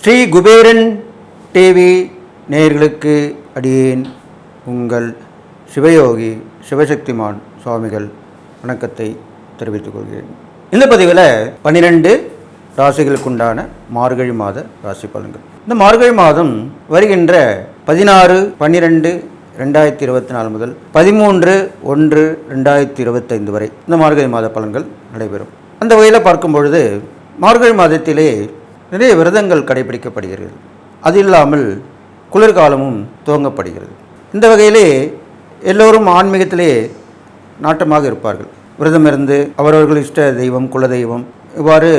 Sri Kuberan TV நேயர்களுக்கு அடியேன் உங்கள் சிவயோகி சிவசக்திமான் சுவாமிகள் வணக்கத்தை தெரிவித்துக் கொள்கிறேன். இந்த பதிவில் பன்னிரெண்டு ராசிகளுக்குண்டான மார்கழி மாத ராசி பலன்கள். இந்த மார்கழி மாதம் வருகின்ற பதினாறு பன்னிரெண்டு ரெண்டாயிரத்தி இருபத்தி நாலு முதல் பதிமூன்று ஒன்று ரெண்டாயிரத்தி இருபத்தைந்து வரை இந்த மார்கழி மாத பலன்கள் நடைபெறும். அந்த வகையில் பார்க்கும் பொழுது மார்கழி மாதத்திலே நிறைய விரதங்கள் கடைபிடிக்கப்படுகிறது. அது இல்லாமல் குளிர்காலமும் துவங்கப்படுகிறது. இந்த வகையிலே எல்லோரும் ஆன்மீகத்திலே நாட்டமாக இருப்பார்கள். விரதம் இருந்து அவரவர்கள் இஷ்ட தெய்வம் குலதெய்வம் இவ்வாறு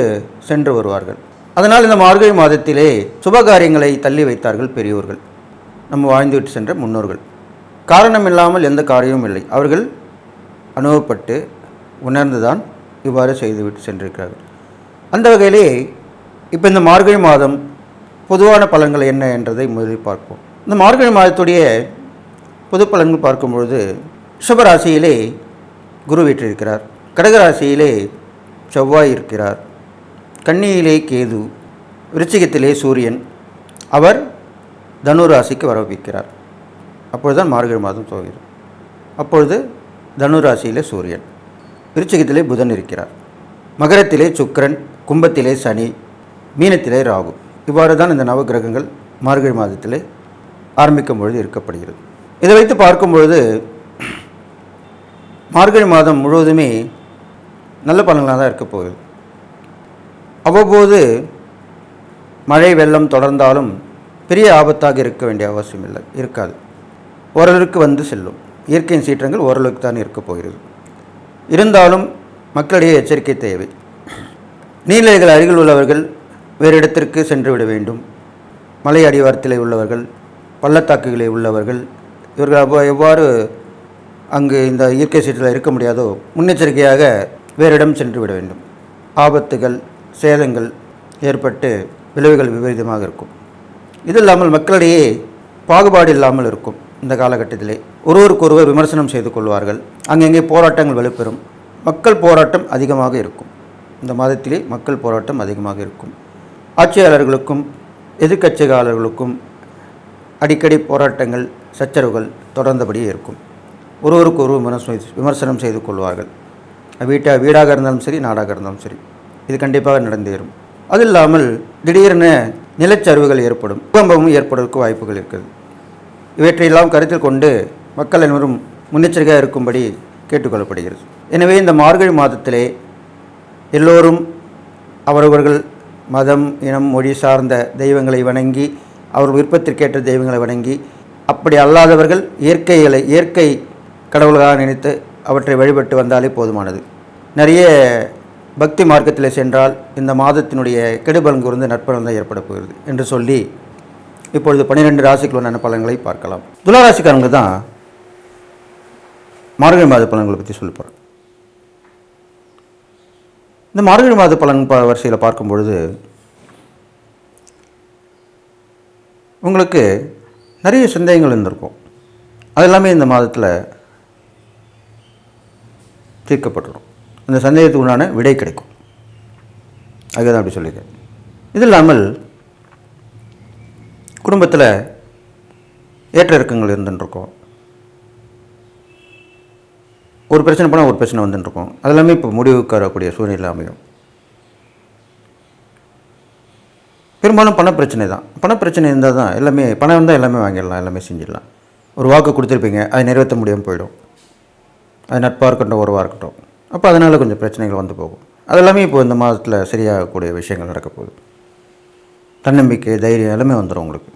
சென்று வருவார்கள். அதனால் இந்த மார்கழி மாதத்திலே சுபகாரியங்களை தள்ளி வைத்தார்கள் பெரியோர்கள். நம்ம வாழ்ந்துவிட்டு சென்ற முன்னோர்கள். காரணம் இல்லாமல் எந்த காரியமும் இல்லை. அவர்கள் அனுபவப்பட்டு உணர்ந்துதான் இவ்வாறு செய்துவிட்டு சென்றிருக்கிறார்கள். அந்த வகையிலே இப்போ இந்த மார்கழி மாதம் பொதுவான பலன்கள் என்ன என்றதை முதலில் பார்ப்போம். இந்த மார்கழி மாதத்துடைய பொது பலன்கள் பார்க்கும் பொழுது ரிஷபராசியிலே குரு வீற்றிருக்கிறார். கடகராசியிலே செவ்வாய் இருக்கிறார். கன்னியிலே கேது விருச்சிகத்திலே சூரியன். அவர் தனுராசிக்கு வரவிக்கிறார் அப்பொழுது தான் மார்கழி மாதம் துவங்கிறது அப்பொழுது தனுராசியிலே சூரியன். விருச்சிகத்திலே புதன் இருக்கிறார். மகரத்திலே சுக்கிரன் கும்பத்திலே சனி மீனத்திலே ராகு. இவ்வாறு தான் இந்த நவகிரகங்கள் மார்கழி மாதத்திலே ஆரம்பிக்கும் பொழுது இருக்கப்படுகிறது. இதை வைத்து பார்க்கும் பொழுது மார்கழி மாதம் முழுவதுமே நல்ல பலன்களாக தான் இருக்க போகுது அவ்வப்போது மழை வெள்ளம் தொடர்ந்தாலும் பெரிய ஆபத்தாக இருக்க வேண்டிய அவசியம் இல்லை இருக்காது. ஓரளவுக்கு வந்து செல்லும். இயற்கையின் சீற்றங்கள் ஓரளவுக்கு தான் இருக்க போகிறது. இருந்தாலும் மக்களிடையே எச்சரிக்கை தேவை. நீர்நிலைகள் அருகில் உள்ளவர்கள் வேறு இடத்திற்கு சென்று விட வேண்டும். மலை அடிவாரத்திலே உள்ளவர்கள் பள்ளத்தாக்குகளில் உள்ளவர்கள் இவர்கள் எவ்வாறு அங்கு இந்த இயற்கை சீற்றில் இருக்க முடியாதோ முன்னெச்சரிக்கையாக வேறு இடம் சென்று விட வேண்டும். ஆபத்துகள் சேதங்கள் ஏற்பட்டு விளைவுகள் விபரீதமாக இருக்கும். இது இல்லாமல் மக்களிடையே பாகுபாடு இல்லாமல் இருக்கும். இந்த காலகட்டத்திலே ஒருவருக்கொருவர் விமர்சனம் செய்து கொள்வார்கள். அங்கங்கே போராட்டங்கள் வலுப்பெறும். மக்கள் போராட்டம் அதிகமாக இருக்கும். இந்த மாதத்திலே மக்கள் போராட்டம் அதிகமாக இருக்கும். ஆட்சியாளர்களுக்கும் எதிர்க்கட்சியாளர்களுக்கும் அடிக்கடி போராட்டங்கள் சச்சரவுகள் தொடர்ந்தபடியே இருக்கும். ஒருவருக்கு ஒரு விமர்சனம் விமர்சனம் செய்து கொள்வார்கள். வீட்டா வீடாக இருந்தாலும் சரி நாடாக இருந்தாலும் சரி இது கண்டிப்பாக நடந்தேறும். அது இல்லாமல் திடீரென நிலச்சரிவுகள் ஏற்படும். பூகம்பமும் ஏற்படுவதற்கு வாய்ப்புகள் இருக்குது இவற்றையெல்லாம் கருத்தில் கொண்டு மக்கள் அனைவரும் முன்னெச்சரிக்கையாக இருக்கும்படி கேட்டுக்கொள்ளப்படுகிறது. எனவே இந்த மார்கழி மாதத்திலே எல்லோரும் அவரவர்கள் மதம் இனம் மொழி சார்ந்த தெய்வங்களை வணங்கி அவர் விருப்பத்திற்கேற்ற தெய்வங்களை வணங்கி அப்படி அல்லாதவர்கள் இயற்கைகளை இயற்கை கடவுள்களாக நினைத்து அவற்றை வழிபட்டு வந்தாலே போதுமானது. நிறைய பக்தி மார்க்கத்தில் சென்றால் இந்த மாதத்தினுடைய கெடுபலங்கு கூர்ந்து நற்பலன் தான் ஏற்பட போகிறது என்று சொல்லி இப்பொழுது பன்னிரெண்டு ராசிக்குள்ளான பலன்களை பார்க்கலாம். துளாராசிக்காரங்க தான் மார்கழி மாத பலன்களை பற்றி சொல்ல போகிறேன் இந்த மார்கழி மாத பலன் ப வரிசையில் பார்க்கும் பொழுது உங்களுக்கு நிறைய சந்தேகங்கள் இருந்திருக்கும். அது எல்லாமே இந்த மாதத்தில் தீர்க்கப்பட்டுடும் அந்த சந்தேகத்துக்கு உண்டான விடை கிடைக்கும். அதுதான் அப்படி சொல்லியிருக்கேன். இது இல்லாமல் குடும்பத்தில் ஏற்ற இறக்கங்கள் இருந்துட்டுருக்கோம் ஒரு பிரச்சனை போனால் ஒரு பிரச்சனை வந்துட்டுருக்கோம் அது எல்லாமே இப்போ முடிவுக்கு வரக்கூடிய சூழ்நிலை அமையும். பெரும்பாலும் பணப்பிரச்சனை தான். பணப்பிரச்சனை இருந்தால் தான் எல்லாமே பணம் இருந்தால் எல்லாமே வாங்கிடலாம் எல்லாமே செஞ்சிடலாம். ஒரு வாக்கு கொடுத்துருப்பீங்க அதை நிறைவேற்ற முடியாமல் போயிடும். அது நட்பாக இருக்கட்டும் உறவாக இருக்கட்டும். அப்போ அதனால் கொஞ்சம் பிரச்சனைகள் வந்து போகும். அதெல்லாமே இப்போ இந்த மாதத்தில் சரியாகக்கூடிய விஷயங்கள் நடக்க போகுது. தன்னம்பிக்கை தைரியம் எல்லாமே வந்துடும் உங்களுக்கு.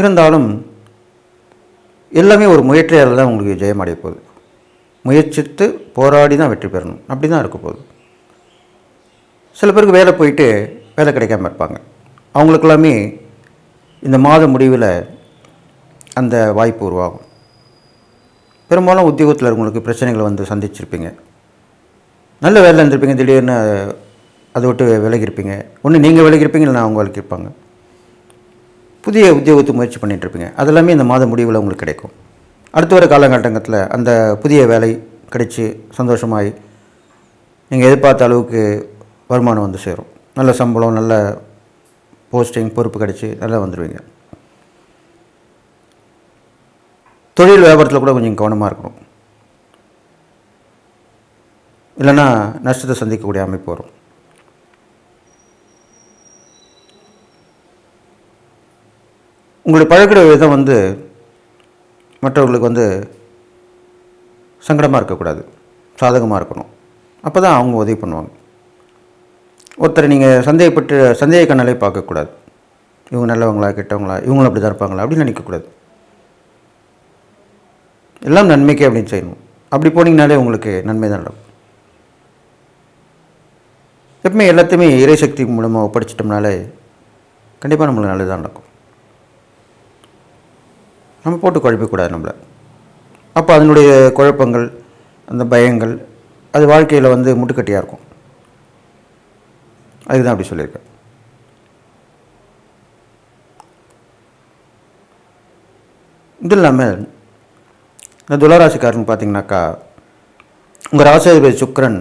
இருந்தாலும் எல்லாமே ஒரு முயற்சியால் தான் உங்களுக்கு ஜெயம் போகுது. முயற்சித்து போராடி தான் வெற்றி பெறணும். அப்படி தான் இருக்க போகுது. சில பேருக்கு வேலை போயிட்டு வேலை கிடைக்காம இருப்பாங்க. அவங்களுக்கெல்லாமே இந்த மாத முடிவில் அந்த வாய்ப்பு உருவாகும். பெரும்பாலும் உத்தியோகத்தில் இருக்கவங்களுக்கு பிரச்சனைகளை வந்து சந்திச்சிருப்பீங்க. நல்ல வேலை இருந்திருப்பீங்க. திடீர்னு அதை விட்டு விலகிருப்பீங்க ஒன்று நீங்கள் விலகிருப்பீங்க இல்லை அவங்க விலகிருப்பாங்க புதிய உத்தியோகத்துக்கு முயற்சி பண்ணிகிட்ருப்பீங்க இருப்பீங்க அதெல்லாமே இந்த மாத முடிவில் உங்களுக்கு கிடைக்கும். அடுத்து வர காலகட்டத்தில் அந்த புதிய வேலை கிடைச்சி சந்தோஷமாய் நீங்கள் எதிர்பார்த்த அளவுக்கு வருமானம் வந்து சேரும். நல்ல சம்பளம் நல்ல போஸ்டிங் பொறுப்பு கிடச்சி நல்லா வந்துடுவீங்க தொழில் வியாபாரத்தில் கூட கொஞ்சம் கவனமாக இருக்கணும். இல்லைன்னா நஷ்டத்தை சந்திக்கக்கூடிய அமைப்பு வரும். உங்களுடைய பழகிற விதம் வந்து மற்றவர்களுக்கு வந்து சங்கடமாக இருக்கக்கூடாது சாதகமாக இருக்கணும். அப்போ தான் அவங்க உதவி பண்ணுவாங்க. ஒருத்தரை நீங்கள் சந்தேகப்பட்டு சந்தேக கண்ணாலே பார்க்கக்கூடாது. இவங்க நல்லவங்களா கெட்டவங்களா இவங்களும் அப்படி தான் இருப்பாங்களா அப்படின்னு நினைக்கக்கூடாது. எல்லாம் நன்மைக்கே அப்படின்னு செய்யணும். அப்படி போனீங்கனாலே உங்களுக்கு நன்மை தான் நடக்கும். எப்பவுமே எல்லாத்தையுமே இறைசக்தி மூலமாக ஒப்படைச்சிட்டோம்னாலே கண்டிப்பாக நம்மளுக்கு நல்லது தான் நடக்கும். நம்ம போட்டு குழப்பிக்கூடாது நம்மளை. அப்போ அதனுடைய குழப்பங்கள் அந்த பயங்கள் அது வாழ்க்கையில் வந்து முட்டுக்கட்டியாக இருக்கும். அதுதான் அப்படி சொல்லியிருக்கேன் இது இல்லாமல் இந்த துளராசிக்காரன் பார்த்தீங்கன்னாக்கா உங்கள் ராசாதிபதி சுக்கரன்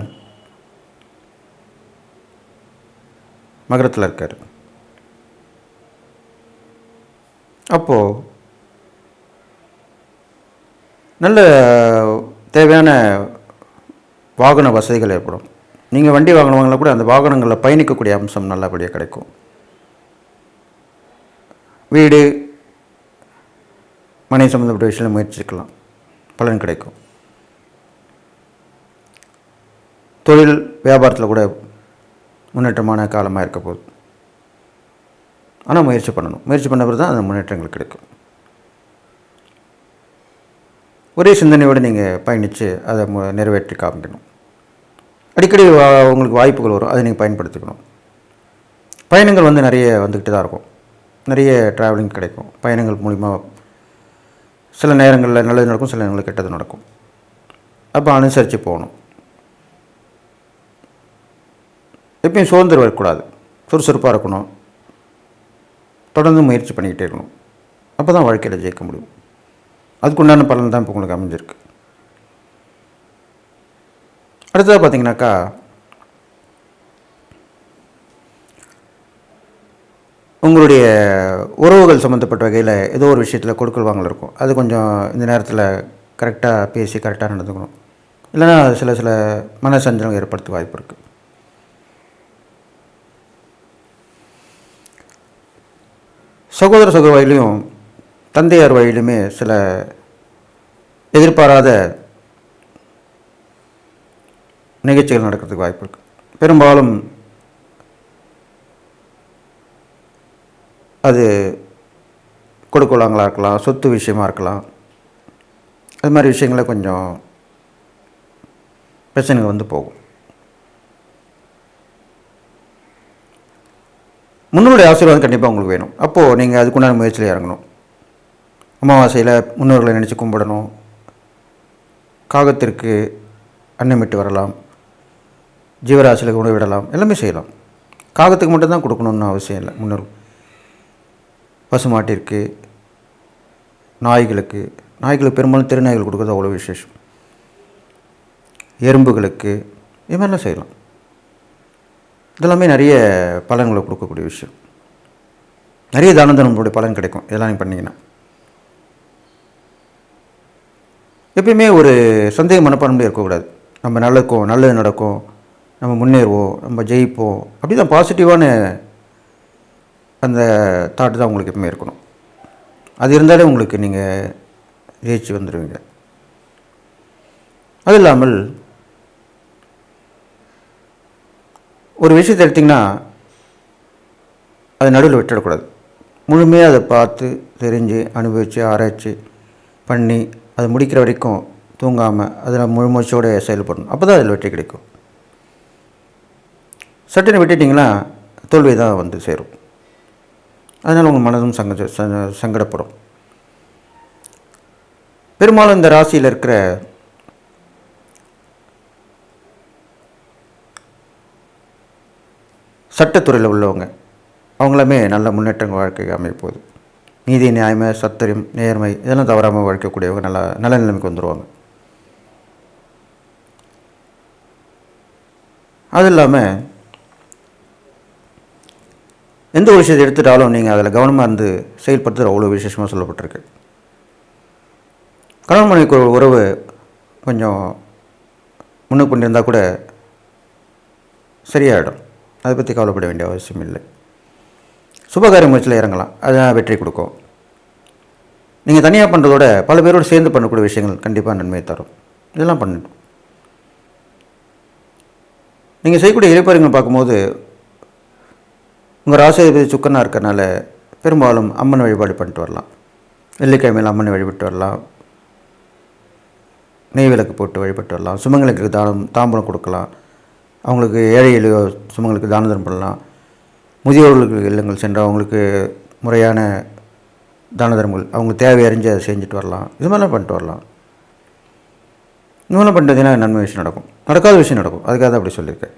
மகரத்தில் இருக்கார். அப்போது நல்ல தேவையான வாகன வசதிகள் ஏற்படும். நீங்கள் வண்டி வாங்கினவங்கள கூட அந்த வாகனங்களில் பயணிக்கக்கூடிய அம்சம் நல்லபடியாக கிடைக்கும். வீடு மனை சம்மந்தப்பட்ட விஷயம் முயற்சிக்கலாம். பலன் கிடைக்கும். தொழில் வியாபாரத்தில் கூட முன்னேற்றமான காலமாக இருக்க போகுது. ஆனால் முயற்சி பண்ணணும். முயற்சி பண்ண பிறகு தான் அந்த முன்னேற்றங்கள் கிடைக்கும். ஒரே சிந்தனையோடு நீங்கள் பயணித்து அதை மு- நிறைவேற்றி காமிக்கணும். அடிக்கடி உங்களுக்கு வாய்ப்புகள் வரும். அதை நீங்கள் பயன்படுத்திக்கணும். பயணங்கள் வந்து நிறைய வந்துக்கிட்டு தான் இருக்கும். நிறைய ட்ராவலிங் கிடைக்கும். பயணங்கள் மூலிமா சில நேரங்களில் நல்லது நடக்கும் சில நேரங்களில் கெட்டது நடக்கும். அப்போ அனுசரித்து போகணும். எப்பயும் சுதந்திரம் வரக்கூடாது. சுறுசுறுப்பாக இருக்கணும். தொடர்ந்து முயற்சி பண்ணிக்கிட்டே இருக்கணும். அப்போ தான் வாழ்க்கையில் ஜெயிக்க முடியும். அதுக்குண்டான பலன் தான் இப்போ உங்களுக்கு அமைஞ்சிருக்கு. அடுத்ததாக பார்த்தீங்கன்னாக்கா உங்களுடைய உறவுகள் சம்மந்தப்பட்ட வகையில் ஏதோ ஒரு விஷயத்தில் கொடுக்கல் வாங்கல் இருக்கும். அது கொஞ்சம் இந்த நேரத்தில் கரெக்டாக பேசி கரெக்டாக நடந்துக்கணும். இல்லைன்னா சில சில மனசஞ்சலம் ஏற்படுத்த வாய்ப்பு இருக்குது சகோதர சகோதரிலையும் தந்தையார் வழியிலுமே சில எதிர்பாராத நிகழ்ச்சிகள் நடக்கிறதுக்கு வாய்ப்பு இருக்குது பெரும்பாலும் அது கொடுக்கலாங்களா இருக்கலாம் சொத்து விஷயமா இருக்கலாம். அது மாதிரி விஷயங்கள கொஞ்சம் பிரச்சனைகள் வந்து போகும். முன்னோடைய ஆசீர்வாதம் கண்டிப்பாக உங்களுக்கு வேணும். அப்போது நீங்கள் அதுக்குண்டான முயற்சியில் இறங்கணும். அமாவாசையில் முன்னோர்களை நினச்சி கும்பிடணும். காகத்திற்கு அன்னமிட்டு வரலாம். ஜீவராசிகளுக்கு உணவு விடலாம். எல்லாமே செய்யலாம். காகத்துக்கு மட்டும்தான் கொடுக்கணும்னு அவசியம் இல்லை முன்னோர். பசுமாட்டிற்கு நாய்களுக்கு நாய்களுக்கு பெரும்பாலும் திருநாய்கள் கொடுக்குறது அவ்வளோ விசேஷம். எறும்புகளுக்கு இது மாதிரிலாம் செய்யலாம். இதெல்லாமே நிறைய பலன்களை கொடுக்கக்கூடிய விஷயம். நிறைய தான தர்மங்களுடைய பலன் கிடைக்கும் இதெல்லாம் நீங்கள் பண்ணீங்கன்னா. எப்பயுமே ஒரு சந்தேக மனப்பான்மை இருக்கக்கூடாது. நம்ம நல்லதுக்கும் நல்லது நடக்கும். நம்ம முன்னேறுவோம் நம்ம ஜெயிப்போம். அப்படி தான் பாசிட்டிவான அந்த தாட் தான் உங்களுக்கு எப்பவுமே இருக்கணும். அது இருந்தாலே உங்களுக்கு நீங்கள் ஜெயிச்சு வந்துடுவீங்க அது இல்லாமல் ஒரு விஷயத்தை எடுத்திங்கன்னா அதை நடுவில் விட்டுடக்கூடாது. முழுமையாக அதை பார்த்து தெரிஞ்சு அனுபவித்து ஆராய்ச்சி பண்ணி அது முடிக்கிற வரைக்கும் தூங்காமல் அதில் முழுமூச்சோடு செயல்படணும். அப்போ தான் அதில் வெற்றி கிடைக்கும். சட்டுன்னு விட்டுட்டிங்கன்னா தோல்வி தான் வந்து சேரும். அதனால் உங்கள் மனதும் சங்க சங்கடப்படும். பெரும்பாலும் இந்த ராசியில் இருக்கிற சட்டத்துறையில் உள்ளவங்க அவங்களுமே நல்ல முன்னேற்றம் வாழ்க்கை அமைப்போகுது நீதி நியாயமை சத்தியம் நேர்மை இதெல்லாம் தவறாமல் உழைக்கக்கூடியவங்க நல்லா நல்ல நிலைமைக்கு வந்துடுவாங்க அது இல்லாமல் எந்த ஒரு விஷயத்தை எடுத்துட்டாலும் நீங்கள் அதில் கவனமாக இருந்து செயல்படுத்துகிற அவ்வளோ விசேஷமாக சொல்லப்பட்டிருக்கு. கணவன் மனைவிக்கு ஒரு உறவு கொஞ்சம் முன்னுக்கு பண்ணியிருந்தால் கூட சரியாயிடும். அதை பற்றி கவலைப்பட வேண்டிய அவசியம் இல்லை. சுபகாரிய முயற்சியில் இறங்கலாம். அது வெற்றி கொடுக்கும். நீங்கள் தனியாக பண்ணுறதோட பல பேரோடு சேர்ந்து பண்ணக்கூடிய விஷயங்கள் கண்டிப்பாக நன்மையை தரும். இதெல்லாம் பண்ணணும். நீங்கள் செய்யக்கூடிய இறைப்பறிங்களை பார்க்கும்போது உங்கள் ராசிபதி சுக்கனாக இருக்கிறனால பெரும்பாலும் அம்மன் வழிபாடு பண்ணிட்டு வரலாம். வெள்ளிக்கிழமையில் அம்மனை வழிபட்டு வரலாம். நெய் விளக்கு போட்டு வழிபட்டு வரலாம். சுமங்களுக்கு தானம் தாம்பூலம் கொடுக்கலாம். அவங்களுக்கு ஏழை எளிய சுமங்களுக்கு தான பண்ணலாம். முதியோர்களுக்கு இல்லங்கள் சென்று அவங்களுக்கு முறையான தான தர்மங்கள். அவங்களுக்கு தேவை அறிஞ்சு அதை செஞ்சுட்டு வரலாம். இது மாதிரிலாம் பண்ணிட்டு வரலாம். இது மாதிரிலாம் பண்ணிட்டீங்கன்னா நன்மை விஷயம் நடக்கும். நடக்காத விஷயம் நடக்கும். அதுக்காக தான் அப்படி சொல்லியிருக்கேன்.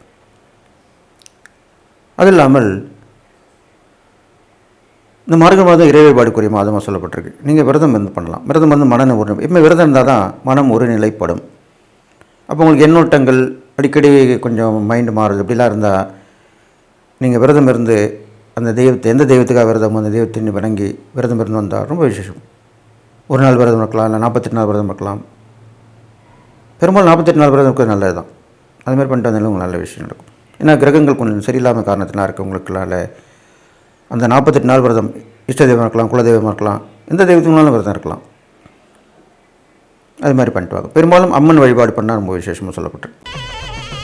அது இல்லாமல் இந்த மார்க மாதம் இறைவேபாடுக்குரிய மாதமாக சொல்லப்பட்டிருக்கு. நீங்கள் விரதம் இருந்து பண்ணலாம். விரதம் வந்து மன ஒரு எப்பவுமே விரதம் இருந்தால் தான் மனம் ஒரு நிலைப்படும். அப்போ உங்களுக்கு எண்ணோட்டங்கள் அடிக்கடி கொஞ்சம் மைண்டு மாறுது. இப்படிலாம் இருந்தால் நீங்கள் விரதம் இருந்து அந்த தெய்வத்தை எந்த தெய்வத்துக்காக விரதம் அந்த தெய்வத்தின் வணங்கி விரதம் இருந்து வந்தால் ரொம்ப விசேஷம். ஒரு நாள் விரதம் இருக்கலாம் இல்லை நாற்பத்தெட்டு நாள் விரதம் இருக்கலாம். பெரும்பாலும் நாற்பத்தெட்டு நாள் விரதம் இருக்கிறது நல்லது தான் அது மாதிரி பண்ணிட்டு வந்தாலும் உங்களுக்கு நல்ல விஷயம் நடக்கும். ஏன்னா கிரகங்கள் கொஞ்சம் சரியில்லாமல் காரணத்தினால் இருக்கவங்களுக்குனால அந்த நாற்பத்தெட்டு நாள் விரதம் இஷ்ட தெய்வம் இருக்கலாம் குலதெய்வமாக இருக்கலாம் எந்த தெய்வத்துக்குனாலும் விரதம் இருக்கலாம். அது மாதிரி பண்ணிட்டு வாங்க. பெரும்பாலும் அம்மன் வழிபாடு பண்ணால் ரொம்ப விசேஷமாக சொல்லப்பட்டிருக்கு.